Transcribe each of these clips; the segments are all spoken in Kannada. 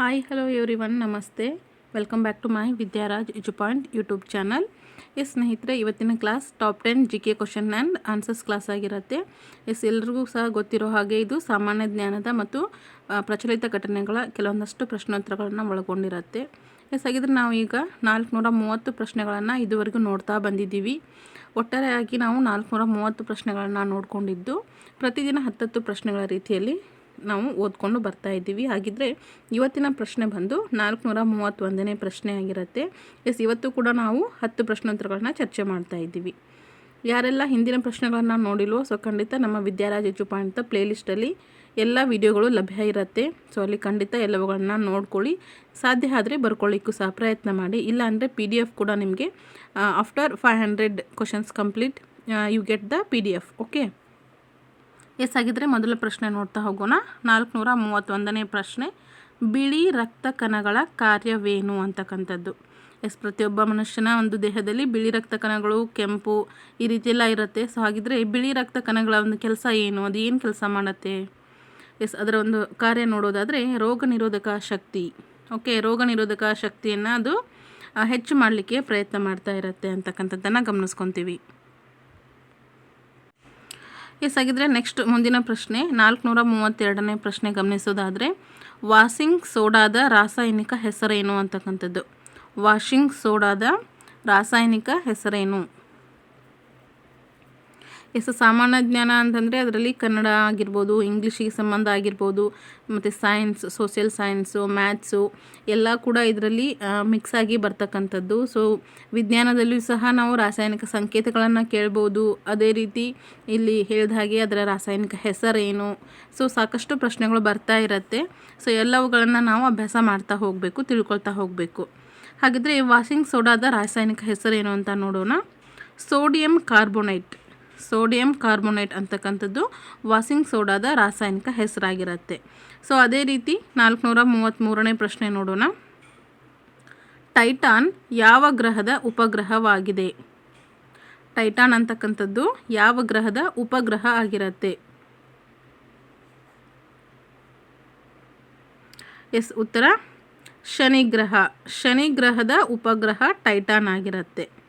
ಹಾಯ್ ಹಲೋ ಎವ್ರಿ ಒನ್ ನಮಸ್ತೆ. Welcome back to my Vidyaraj edu point YouTube channel yes ಸ್ನೇಹಿತರೆ, ಇವತ್ತಿನ class top ten G K question and answers class ಆಗಿರುತ್ತೆ. ಎಸ್ ಎಲ್ರಿಗೂ ಸಹ ಗೊತ್ತಿರೋ ಹಾಗೆ ಇದು ಸಾಮಾನ್ಯ ಜ್ಞಾನದ ಮತ್ತು ಪ್ರಚಲಿತ ಘಟನೆಗಳ ಕೆಲವೊಂದಷ್ಟು ಪ್ರಶ್ನೋತ್ತರಗಳನ್ನು ಒಳಗೊಂಡಿರುತ್ತೆ. ಎಸ್ ಹಾಗಿದ್ರೆ ನಾವು ಈಗ ನಾಲ್ಕುನೂರ ಮೂವತ್ತು ಪ್ರಶ್ನೆಗಳನ್ನು ಇದುವರೆಗೂ ನೋಡ್ತಾ ಬಂದಿದ್ದೀವಿ. ಒಟ್ಟಾರೆಯಾಗಿ ನಾವು ನಾಲ್ಕುನೂರ ಮೂವತ್ತು ಪ್ರಶ್ನೆಗಳನ್ನು ನೋಡಿಕೊಂಡಿದ್ದು, ಪ್ರತಿದಿನ ಹತ್ತತ್ತು ಪ್ರಶ್ನೆಗಳ ರೀತಿಯಲ್ಲಿ ನಾವು ಓದ್ಕೊಂಡು ಬರ್ತಾ ಇದ್ದೀವಿ. ಹಾಗಿದ್ರೆ ಇವತ್ತಿನ ಪ್ರಶ್ನೆ ಬಂದು ನಾಲ್ಕುನೂರ ಮೂವತ್ತೊಂದನೇ ಪ್ರಶ್ನೆ ಆಗಿರುತ್ತೆ. ಎಸ್, ಇವತ್ತು ಕೂಡ ನಾವು ಹತ್ತು ಪ್ರಶ್ನೋತ್ತರಗಳನ್ನ ಚರ್ಚೆ ಮಾಡ್ತಾ ಇದ್ದೀವಿ. ಯಾರೆಲ್ಲ ಹಿಂದಿನ ಪ್ರಶ್ನೆಗಳನ್ನು ನೋಡಿಲ್ವೋ, ಸೊ ಖಂಡಿತ ನಮ್ಮ ವಿದ್ಯಾರಾಜ್ ಅಂತ ಪಾಯಿಂಟ್ ಪ್ಲೇಲಿಸ್ಟಲ್ಲಿ ಎಲ್ಲ ವಿಡಿಯೋಗಳು ಲಭ್ಯ ಇರುತ್ತೆ. ಸೊ ಅಲ್ಲಿ ಖಂಡಿತ ಎಲ್ಲವುಗಳನ್ನ ನೋಡ್ಕೊಳ್ಳಿ. ಸಾಧ್ಯ ಆದರೆ ಬರ್ಕೊಳ್ಳಿಕ್ಕೂ ಸಹ ಪ್ರಯತ್ನ ಮಾಡಿ. ಇಲ್ಲ ಅಂದರೆ ಪಿ ಡಿ ಎಫ್ ಕೂಡ ನಿಮಗೆ after five hundred questions complete you get the P D F. Okay? Yes ಆಗಿದ್ದರೆ ಮೊದಲ ಪ್ರಶ್ನೆ ನೋಡ್ತಾ ಹೋಗೋಣ. ನಾಲ್ಕುನೂರ ಮೂವತ್ತೊಂದನೇ ಪ್ರಶ್ನೆ. ಬಿಳಿ ರಕ್ತ ಕಣಗಳ ಕಾರ್ಯವೇನು ಅಂತಕ್ಕಂಥದ್ದು? ಎಸ್, ಪ್ರತಿಯೊಬ್ಬ ಮನುಷ್ಯನ ಒಂದು ದೇಹದಲ್ಲಿ ಬಿಳಿ ರಕ್ತ ಕಣಗಳು, ಕೆಂಪು ಈ ರೀತಿ ಎಲ್ಲ ಇರುತ್ತೆ. ಸೊ, ಹಾಗಿದ್ರೆ ಬಿಳಿ ರಕ್ತ ಕಣಗಳ ಒಂದು ಕೆಲಸ ಏನು? ಅದು ಏನು ಕೆಲಸ ಮಾಡುತ್ತೆ? ಎಸ್, ಅದರ ಒಂದು ಕಾರ್ಯ ನೋಡೋದಾದರೆ ರೋಗ ನಿರೋಧಕ ಶಕ್ತಿ. ಓಕೆ, ರೋಗ ನಿರೋಧಕ ಶಕ್ತಿಯನ್ನು ಅದು ಹೆಚ್ಚು ಮಾಡಲಿಕ್ಕೆ ಪ್ರಯತ್ನ ಮಾಡ್ತಾ ಇರುತ್ತೆ ಅಂತಕ್ಕಂಥದ್ದನ್ನು ಗಮನಿಸ್ಕೊತೀವಿ. ಎಸ್ ಹಾಗಿದ್ರೆ ನೆಕ್ಸ್ಟ್ ಮುಂದಿನ ಪ್ರಶ್ನೆ ನಾಲ್ಕುನೂರ ಮೂವತ್ತೆರಡನೇ ಪ್ರಶ್ನೆ ಗಮನಿಸೋದಾದರೆ, ವಾಷಿಂಗ್ ಸೋಡಾದ ರಾಸಾಯನಿಕ ಹೆಸರೇನು ಅಂತಕ್ಕಂಥದ್ದು? ವಾಷಿಂಗ್ ಸೋಡಾದ ರಾಸಾಯನಿಕ ಹೆಸರೇನು? ಎಸ್, ಸಾಮಾನ್ಯ ಜ್ಞಾನ ಅಂತಂದರೆ ಅದರಲ್ಲಿ ಕನ್ನಡ ಆಗಿರ್ಬೋದು, ಇಂಗ್ಲೀಷಿಗೆ ಸಂಬಂಧ ಆಗಿರ್ಬೋದು, ಮತ್ತು ಸೈನ್ಸ್ ಸೋಷಿಯಲ್ ಸೈನ್ಸು ಮ್ಯಾಥ್ಸು ಎಲ್ಲ ಕೂಡ ಇದರಲ್ಲಿ ಮಿಕ್ಸ್ ಆಗಿ ಬರ್ತಕ್ಕಂಥದ್ದು. ಸೊ ವಿಜ್ಞಾನದಲ್ಲಿಯೂ ಸಹ ನಾವು ರಾಸಾಯನಿಕ ಸಂಕೇತಗಳನ್ನು ಕೇಳ್ಬೋದು. ಅದೇ ರೀತಿ ಇಲ್ಲಿ ಹೇಳಿದ ಹಾಗೆ ಅದರ ರಾಸಾಯನಿಕ ಹೆಸರೇನು. ಸೊ ಸಾಕಷ್ಟು ಪ್ರಶ್ನೆಗಳು ಬರ್ತಾ ಇರುತ್ತೆ. ಸೊ ಎಲ್ಲವುಗಳನ್ನು ನಾವು ಅಭ್ಯಾಸ ಮಾಡ್ತಾ ಹೋಗಬೇಕು, ತಿಳ್ಕೊಳ್ತಾ ಹೋಗಬೇಕು. ಹಾಗಿದ್ರೆ ವಾಷಿಂಗ್ ಸೋಡಾದ ರಾಸಾಯನಿಕ ಹೆಸರೇನು ಅಂತ ನೋಡೋಣ. Sodium carbonate. ಸೋಡಿಯಂ ಕಾರ್ಬೋನೇಟ್ ಅಂತಕ್ಕಂಥದ್ದು ವಾಸಿಂಗ್ ಸೋಡಾದ ರಾಸಾಯನಿಕ ಹೆಸರಾಗಿರುತ್ತೆ. ಸೊ ಅದೇ ರೀತಿ ನಾಲ್ಕುನೂರ ಮೂವತ್ತ್ಮೂರನೇ ಪ್ರಶ್ನೆ ನೋಡೋಣ. ಟೈಟಾನ್ ಯಾವ ಗ್ರಹದ ಉಪಗ್ರಹವಾಗಿದೆ? ಟೈಟಾನ್ ಅಂತಕ್ಕಂಥದ್ದು ಯಾವ ಗ್ರಹದ ಉಪಗ್ರಹ ಆಗಿರುತ್ತೆ? ಎಸ್, ಉತ್ತರ. ಶನಿ ಗ್ರಹ ಶನಿ ಗ್ರಹದ ಉಪಗ್ರಹ ಟೈಟಾನ್ ಆಗಿರುತ್ತೆ.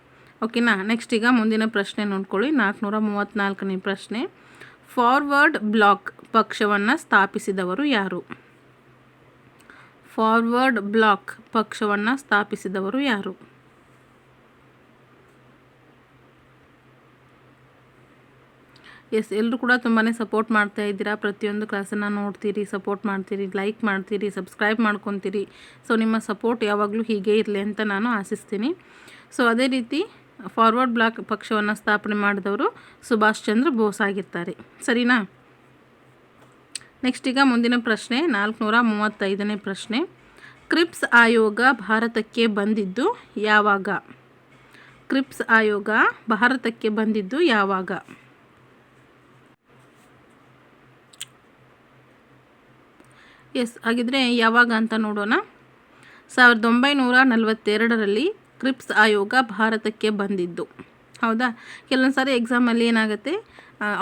ಓಕೆನಾ? ನೆಕ್ಸ್ಟ್ ಈಗ ಮುಂದಿನ ಪ್ರಶ್ನೆ ನೋಡ್ಕೊಳ್ಳಿ. ನಾಲ್ಕುನೂರ ಮೂವತ್ತ್ನಾಲ್ಕನೇ ಪ್ರಶ್ನೆ. ಫಾರ್ವರ್ಡ್ ಬ್ಲಾಕ್ ಪಕ್ಷವನ್ನು ಸ್ಥಾಪಿಸಿದವರು ಯಾರು? ಫಾರ್ವರ್ಡ್ ಬ್ಲಾಕ್ ಪಕ್ಷವನ್ನು ಸ್ಥಾಪಿಸಿದವರು ಯಾರು? ಎಸ್ ಎಲ್ಲರೂ ಕೂಡ ತುಂಬಾ ಸಪೋರ್ಟ್ ಮಾಡ್ತಾ ಇದ್ದೀರಾ? ಪ್ರತಿಯೊಂದು ಕ್ಲಾಸನ್ನು ನೋಡ್ತೀರಿ ಸಪೋರ್ಟ್ ಮಾಡ್ತೀರಿ ಲೈಕ್ ಮಾಡ್ತೀರಿ ಸಬ್ಸ್ಕ್ರೈಬ್ ಮಾಡ್ಕೊತೀರಿ. ಸೊ ನಿಮ್ಮ ಸಪೋರ್ಟ್ ಯಾವಾಗಲೂ ಹೀಗೆ ಇರಲಿ ಅಂತ ನಾನು ಆಶಿಸ್ತೀನಿ. ಸೊ ಅದೇ ರೀತಿ ಫಾರ್ವರ್ಡ್ ಬ್ಲಾಕ್ ಪಕ್ಷವನ್ನು ಸ್ಥಾಪನೆ ಮಾಡಿದವರು ಸುಭಾಷ್ ಚಂದ್ರ ಬೋಸ್ ಆಗಿರ್ತಾರೆ ಸರಿನಾ? ನೆಕ್ಸ್ಟ್ ಈಗ ಮುಂದಿನ ಪ್ರಶ್ನೆ, ನಾಲ್ಕುನೂರ ಮೂವತ್ತೈದನೇ ಪ್ರಶ್ನೆ. ಕ್ರಿಪ್ಸ್ ಆಯೋಗ ಭಾರತಕ್ಕೆ ಬಂದಿದ್ದು ಯಾವಾಗ? ಕ್ರಿಪ್ಸ್ ಆಯೋಗ ಭಾರತಕ್ಕೆ ಬಂದಿದ್ದು ಯಾವಾಗ? ಎಸ್, ಹಾಗಿದ್ರೆ ಯಾವಾಗ ಅಂತ ನೋಡೋಣ. ಸಾವಿರದ ಒಂಬೈನೂರ ನಲವತ್ತೆರಡರಲ್ಲಿ ಕ್ರಿಪ್ಸ್ ಆಯೋಗ ಭಾರತಕ್ಕೆ ಬಂದಿದ್ದು. ಹೌದಾ? ಕೆಲವೊಂದು ಸಾರಿ ಎಕ್ಸಾಮಲ್ಲಿ ಏನಾಗುತ್ತೆ?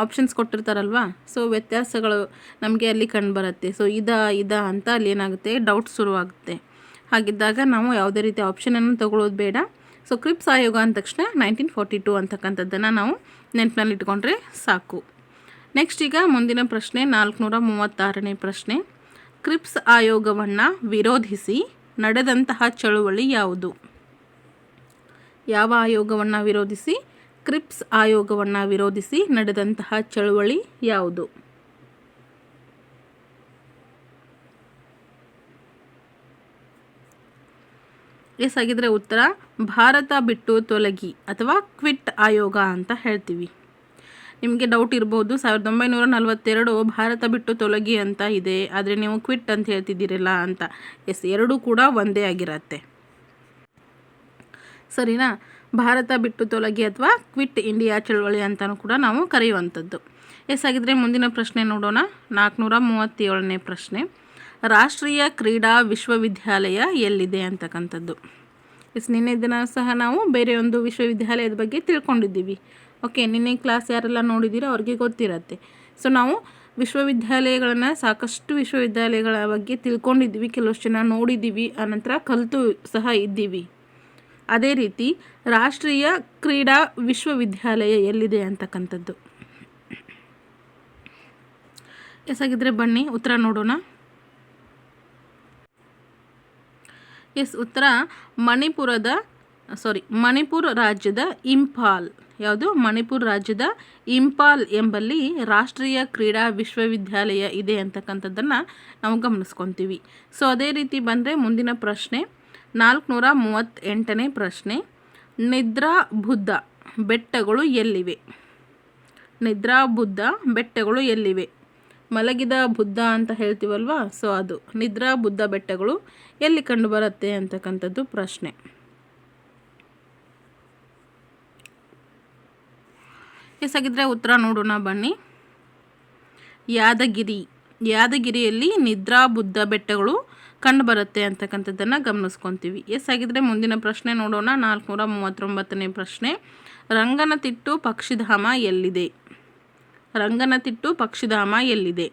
ಆಪ್ಷನ್ಸ್ ಕೊಟ್ಟಿರ್ತಾರಲ್ವಾ? ಸೊ ವ್ಯತ್ಯಾಸಗಳು ನಮಗೆ ಅಲ್ಲಿ ಕಂಡುಬರುತ್ತೆ ಸೊ ಇದ ಇದ ಅಂತ ಅಲ್ಲಿ ಏನಾಗುತ್ತೆ? ಡೌಟ್ ಶುರುವಾಗುತ್ತೆ. ಹಾಗಿದ್ದಾಗ ನಾವು ಯಾವುದೇ ರೀತಿ ಆಪ್ಷನನ್ನು ತಗೊಳ್ಳೋದು ಬೇಡ. ಸೊ ಕ್ರಿಪ್ಸ್ ಆಯೋಗ ಅಂದ ತಕ್ಷಣ ನೈನ್ಟೀನ್ ಫೋರ್ಟಿ ಟು ಅಂತಕ್ಕಂಥದ್ದನ್ನು ನಾವು ನೆನಪಿನಲ್ಲಿ ಇಟ್ಕೊಂಡ್ರೆ ಸಾಕು. ನೆಕ್ಸ್ಟ್ ಈಗ ಮುಂದಿನ ಪ್ರಶ್ನೆ ನಾಲ್ಕುನೂರ ಮೂವತ್ತಾರನೇ ಪ್ರಶ್ನೆ. ಕ್ರಿಪ್ಸ್ ಆಯೋಗವನ್ನು ವಿರೋಧಿಸಿ ನಡೆದಂತಹ ಚಳುವಳಿ ಯಾವುದು? ಯಾವ ಆಯೋಗವನ್ನು ವಿರೋಧಿಸಿ? ಕ್ರಿಪ್ಸ್ ಆಯೋಗವನ್ನು ವಿರೋಧಿಸಿ ನಡೆದಂತಹ ಚಳುವಳಿ ಯಾವುದು? ಎಸ್ ಆಗಿದ್ರೆ ಉತ್ತರ, ಭಾರತ ಬಿಟ್ಟು ತೊಲಗಿ ಅಥವಾ ಕ್ವಿಟ್ ಆಯೋಗ ಅಂತ ಹೇಳ್ತೀವಿ. ನಿಮಗೆ ಡೌಟ್ ಇರ್ಬೋದು, ಸಾವಿರದ ಒಂಬೈನೂರ ನಲವತ್ತೆರಡು ಭಾರತ ಬಿಟ್ಟು ತೊಲಗಿ ಅಂತ ಇದೆ, ಆದರೆ ನೀವು ಕ್ವಿಟ್ ಅಂತ ಹೇಳ್ತಿದ್ದೀರಲ್ಲ ಅಂತ. ಎಸ್, ಎರಡೂ ಕೂಡ ಒಂದೇ ಆಗಿರತ್ತೆ. ಸರಿನಾ? ಭಾರತ ಬಿಟ್ಟು ತೊಲಗಿ ಅಥವಾ ಕ್ವಿಟ್ ಇಂಡಿಯಾ ಚಳವಳಿ ಅಂತಲೂ ಕೂಡ ನಾವು ಕರೆಯುವಂಥದ್ದು. ಎಸ್ ಆಗಿದ್ರೆ ಮುಂದಿನ ಪ್ರಶ್ನೆ ನೋಡೋಣ. ನಾಲ್ಕುನೂರ ಮೂವತ್ತೇಳನೇ ಪ್ರಶ್ನೆ. ರಾಷ್ಟ್ರೀಯ ಕ್ರೀಡಾ ವಿಶ್ವವಿದ್ಯಾಲಯ ಎಲ್ಲಿದೆ ಅಂತಕ್ಕಂಥದ್ದು? ಎಸ್, ನಿನ್ನೆ ದಿನ ಸಹ ನಾವು ಬೇರೆ ಒಂದು ವಿಶ್ವವಿದ್ಯಾಲಯದ ಬಗ್ಗೆ ತಿಳ್ಕೊಂಡಿದ್ದೀವಿ. ಓಕೆ, ನಿನ್ನೆ ಕ್ಲಾಸ್ ಯಾರೆಲ್ಲ ನೋಡಿದ್ದೀರೋ ಅವ್ರಿಗೆ ಗೊತ್ತಿರತ್ತೆ. ಸೊ, ನಾವು ವಿಶ್ವವಿದ್ಯಾಲಯಗಳನ್ನು ಸಾಕಷ್ಟು ವಿಶ್ವವಿದ್ಯಾಲಯಗಳ ಬಗ್ಗೆ ತಿಳ್ಕೊಂಡಿದ್ದೀವಿ. ಕೆಲವಷ್ಟು ಜನ ನೋಡಿದ್ದೀವಿ. ಆನಂತರ ಕಲಿತು ಸಹ ಇದ್ದೀವಿ. ಅದೇ ರೀತಿ ರಾಷ್ಟ್ರೀಯ ಕ್ರೀಡಾ ವಿಶ್ವವಿದ್ಯಾಲಯ ಎಲ್ಲಿದೆ ಅಂತಕ್ಕಂಥದ್ದು? ಎಸ್ ಹಾಗಿದ್ರೆ ಬನ್ನಿ, ಉತ್ತರ ನೋಡೋಣ. ಎಸ್, ಉತ್ತರ ಮಣಿಪುರದ ಸಾರಿ ಮಣಿಪುರ ರಾಜ್ಯದ ಇಂಫಾಲ್. ಯಾವುದು? ಮಣಿಪುರ ರಾಜ್ಯದ ಇಂಫಾಲ್ ಎಂಬಲ್ಲಿ ರಾಷ್ಟ್ರೀಯ ಕ್ರೀಡಾ ವಿಶ್ವವಿದ್ಯಾಲಯ ಇದೆ ಅಂತಕ್ಕಂಥದ್ದನ್ನು ನಾವು ಗಮನಿಸ್ಕೊತೀವಿ. ಸೊ ಅದೇ ರೀತಿ ಬಂದರೆ ಮುಂದಿನ ಪ್ರಶ್ನೆ. ನಾಲ್ಕುನೂರ ಮೂವತ್ತೆಂಟನೇ ಪ್ರಶ್ನೆ. ನಿದ್ರಾ ಬುದ್ಧ ಬೆಟ್ಟಗಳು ಎಲ್ಲಿವೆ? ನಿದ್ರಾ ಬುದ್ಧ ಬೆಟ್ಟಗಳು ಎಲ್ಲಿವೆ? ಮಲಗಿದ ಬುದ್ಧ ಅಂತ ಹೇಳ್ತೀವಲ್ವಾ? ಸೊ, ಅದು ನಿದ್ರಾ ಬುದ್ಧ ಬೆಟ್ಟಗಳು ಎಲ್ಲಿ ಕಂಡುಬರುತ್ತೆ ಅಂತಕ್ಕಂಥದ್ದು ಪ್ರಶ್ನೆ. ಎಸಗಿದ್ರೆ ಉತ್ತರ ನೋಡೋಣ ಬನ್ನಿ. ಯಾದಗಿರಿ. ಯಾದಗಿರಿಯಲ್ಲಿ ನಿದ್ರಾ ಬುದ್ಧ ಬೆಟ್ಟಗಳು ಕಂಡುಬರುತ್ತೆ ಅಂತಕ್ಕಂಥದ್ದನ್ನು ಗಮನಿಸ್ಕೊತೀವಿ. ಎಸ್ ಆಗಿದ್ರೆ ಮುಂದಿನ ಪ್ರಶ್ನೆ ನೋಡೋಣ. ನಾಲ್ಕುನೂರ ಮೂವತ್ತೊಂಬತ್ತನೇ ಪ್ರಶ್ನೆ ರಂಗನತಿಟ್ಟು ಪಕ್ಷಿಧಾಮ ಎಲ್ಲಿದೆ? ರಂಗನತಿಟ್ಟು ಪಕ್ಷಿಧಾಮ ಎಲ್ಲಿದೆ?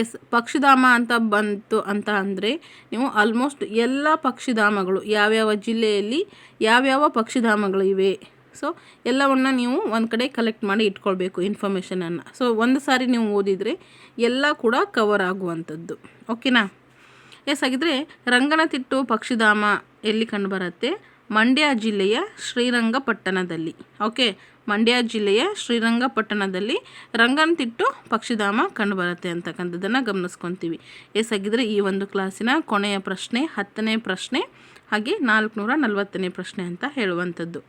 ಎಸ್, ಪಕ್ಷಿಧಾಮ ಅಂತ ಬಂತು ಅಂತ ಅಂದರೆ ನೀವು ಆಲ್ಮೋಸ್ಟ್ ಎಲ್ಲ ಪಕ್ಷಿಧಾಮಗಳು ಯಾವ್ಯಾವ ಜಿಲ್ಲೆಯಲ್ಲಿ ಯಾವ್ಯಾವ ಪಕ್ಷಿಧಾಮಗಳು ಇವೆ? ಸೊ ಎಲ್ಲವನ್ನು ನೀವು ಒಂದು ಕಡೆ ಕಲೆಕ್ಟ್ ಮಾಡಿ ಇಟ್ಕೊಳ್ಬೇಕು ಇನ್ಫಾರ್ಮೇಷನನ್ನು ಸೊ ಒಂದು ಸಾರಿ ನೀವು ಓದಿದರೆ ಎಲ್ಲ ಕೂಡ ಕವರ್ ಆಗುವಂಥದ್ದು. ಓಕೆನಾ ಎಸ್ ಹಾಗಿದ್ರೆ ರಂಗನತಿಟ್ಟು ಪಕ್ಷಿಧಾಮ ಎಲ್ಲಿ ಕಂಡುಬರುತ್ತೆ? ಮಂಡ್ಯ ಜಿಲ್ಲೆಯ ಶ್ರೀರಂಗಪಟ್ಟಣದಲ್ಲಿ. ಓಕೆ, ಮಂಡ್ಯ ಜಿಲ್ಲೆಯ ಶ್ರೀರಂಗಪಟ್ಟಣದಲ್ಲಿ ರಂಗನತಿಟ್ಟು ಪಕ್ಷಿಧಾಮ ಕಂಡುಬರುತ್ತೆ ಅಂತಕ್ಕಂಥದ್ದನ್ನು ಗಮನಿಸ್ಕೊತೀವಿ. ಎಸ್ ಹಾಗಿದ್ರೆ ಈ ಒಂದು ಕ್ಲಾಸಿನ ಕೊನೆಯ ಪ್ರಶ್ನೆ, ಹತ್ತನೇ ಪ್ರಶ್ನೆ, ಹಾಗೆ ನಾಲ್ಕುನೂರ ನಲವತ್ತನೇ ಪ್ರಶ್ನೆ ಅಂತ ಹೇಳುವಂಥದ್ದು.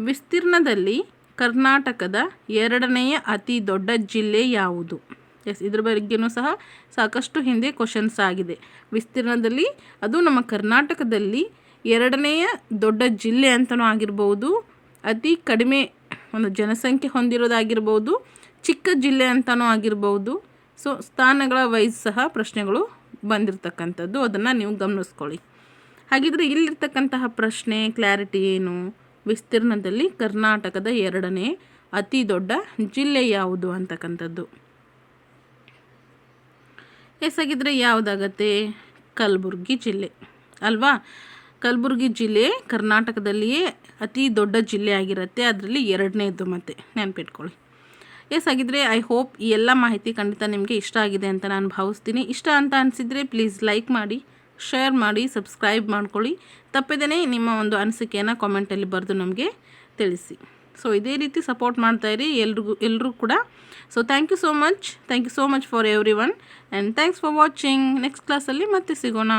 ವಿಸ್ತೀರ್ಣದಲ್ಲಿ ಕರ್ನಾಟಕದ ಎರಡನೆಯ ಅತಿ ದೊಡ್ಡ ಜಿಲ್ಲೆ ಯಾವುದು? ಎಸ್, ಇದ್ರ ಬಗ್ಗೆಯೂ ಸಹ ಸಾಕಷ್ಟು ಹಿಂದೆ ಕ್ವಶನ್ಸ್ ಆಗಿದೆ. ವಿಸ್ತೀರ್ಣದಲ್ಲಿ ಅದು ನಮ್ಮ ಕರ್ನಾಟಕದಲ್ಲಿ ಎರಡನೆಯ ದೊಡ್ಡ ಜಿಲ್ಲೆ ಅಂತಲೂ ಆಗಿರ್ಬೋದು, ಅತಿ ಕಡಿಮೆ ಒಂದು ಜನಸಂಖ್ಯೆ ಹೊಂದಿರೋದಾಗಿರ್ಬೋದು, ಚಿಕ್ಕ ಜಿಲ್ಲೆ ಅಂತಲೂ ಆಗಿರ್ಬೋದು. ಸೊ ಸ್ಥಾನಗಳ ವೈಸ್ ಸಹ ಪ್ರಶ್ನೆಗಳು ಬಂದಿರತಕ್ಕಂಥದ್ದು. ಅದನ್ನು ನೀವು ಗಮನಿಸ್ಕೊಳ್ಳಿ. ಹಾಗಿದ್ರೆ ಇಲ್ಲಿರ್ತಕ್ಕಂತಹ ಪ್ರಶ್ನೆ ಕ್ಲಾರಿಟಿ ಏನು? ವಿಸ್ತೀರ್ಣದಲ್ಲಿ ಕರ್ನಾಟಕದ ಎರಡನೇ ಅತಿ ದೊಡ್ಡ ಜಿಲ್ಲೆ ಯಾವುದು ಅಂತಕ್ಕಂಥದ್ದು. ಎಸಾಗಿದ್ರೆ ಯಾವುದಾಗತ್ತೆ? ಕಲಬುರ್ಗಿ ಜಿಲ್ಲೆ. ಅಲ್ವಾ? ಕಲಬುರ್ಗಿ ಜಿಲ್ಲೆ ಕರ್ನಾಟಕದಲ್ಲಿಯೇ ಅತಿ ದೊಡ್ಡ ಜಿಲ್ಲೆ ಆಗಿರುತ್ತೆ. ಅದರಲ್ಲಿ ಎರಡನೇದು ಮತ್ತೆ. ನೆನಪಿಟ್ಕೊಳ್ಳಿ. ಎಸ್ ಆಗಿದ್ರೆ ಐ ಹೋಪ್ ಈ ಎಲ್ಲ ಮಾಹಿತಿ ಖಂಡಿತ ನಿಮಗೆ ಇಷ್ಟ ಆಗಿದೆ ಅಂತ ನಾನು ಭಾವಿಸ್ತೀನಿ. ಇಷ್ಟ ಅಂತ ಅನಿಸಿದರೆ ಪ್ಲೀಸ್ ಲೈಕ್ ಮಾಡಿ ಶೇರ್ ಮಾಡಿ ಸಬ್ಸ್ಕ್ರೈಬ್ ಮಾಡ್ಕೊಳ್ಳಿ. ತಪ್ಪದೇ ನಿಮ್ಮ ಒಂದು ಅನಿಸಿಕೆಯನ್ನು ಕಾಮೆಂಟಲ್ಲಿ ಬರೆದು ನಮಗೆ ತಿಳಿಸಿ. ಸೊ ಇದೇ ರೀತಿ ಸಪೋರ್ಟ್ ಮಾಡ್ತಾಯಿರಿ ಎಲ್ರಿಗೂ ಎಲ್ಲರೂ ಕೂಡ. So thank you so much thank you so much for everyone and thanks for watching next ಕ್ಲಾಸಲ್ಲಿ ಮತ್ತೆ ಸಿಗೋಣ.